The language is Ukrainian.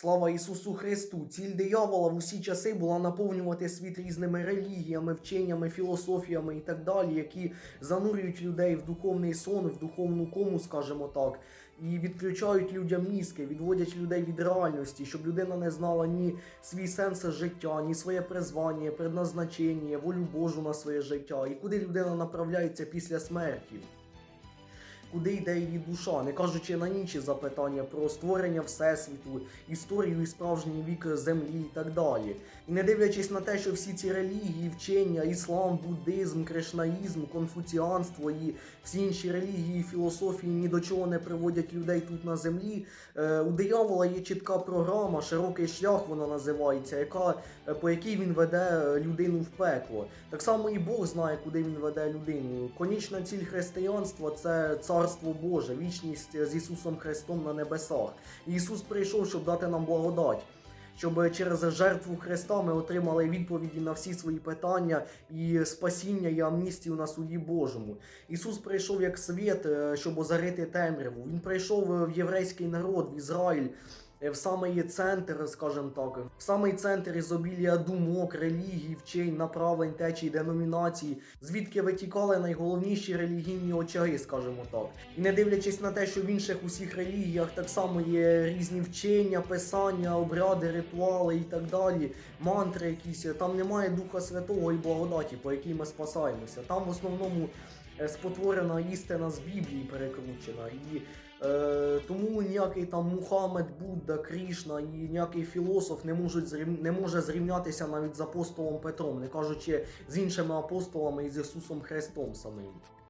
Слава Ісусу Христу! Ціль диявола в усі часи була наповнювати світ різними релігіями, вченнями, філософіями і так далі, які занурюють людей в духовний сон, в духовну кому, скажімо так, і відключають людям мізки, відводять людей від реальності, щоб людина не знала ні свій сенс життя, ні своє призвання, предназначення, волю Божу на своє життя, і куди людина направляється після смерті куди йде її душа, не кажучи на інші запитання про створення всесвіту, історію і справжній вік землі і так далі. І не дивлячись на те, що всі ці релігії, вчення, іслам, буддизм, кришнаїзм, конфуціанство і всі інші релігії, філософії ні до чого не приводять людей тут на землі. е, У диявола є чітка програма, широкий шлях вона називається, яка, е, по якій він веде е, людину в пекло. Так само і Бог знає, куди він веде людину. Конічна ціль християнства це царство Боже, вічність з Ісусом Христом на небесах. Ісус прийшов, щоб дати нам благодать. Щоб через жертву Христа ми отримали відповіді на всі свої питання і спасіння і амністію на суді Божому. Ісус прийшов як світ, е, щоб озарити темряву. Він прийшов в єврейський народ, в Ізраїль, в самий центр, скажімо так, в самий центр ізобілія думок, релігій, вчень, направлень, течій, деномінацій, звідки витікали найголовніші релігійні очаги, скажімо так. І не дивлячись на те, що в інших усіх релігіях так само є різні вчення, писання, обряди, ритуали і так далі, мантри якісь, там немає Духа Святого і благодаті, по якій ми спасаємося. Там в основному е, спотворена істина з Біблії перекручена. І е, тому ніякий там Мухаммед, Будда, Крішна і ніякий філософ не, можуть зрів... не може зрівнятися навіть з апостолом Петром, не кажучи з іншими апостолами і з Ісусом Христом самим.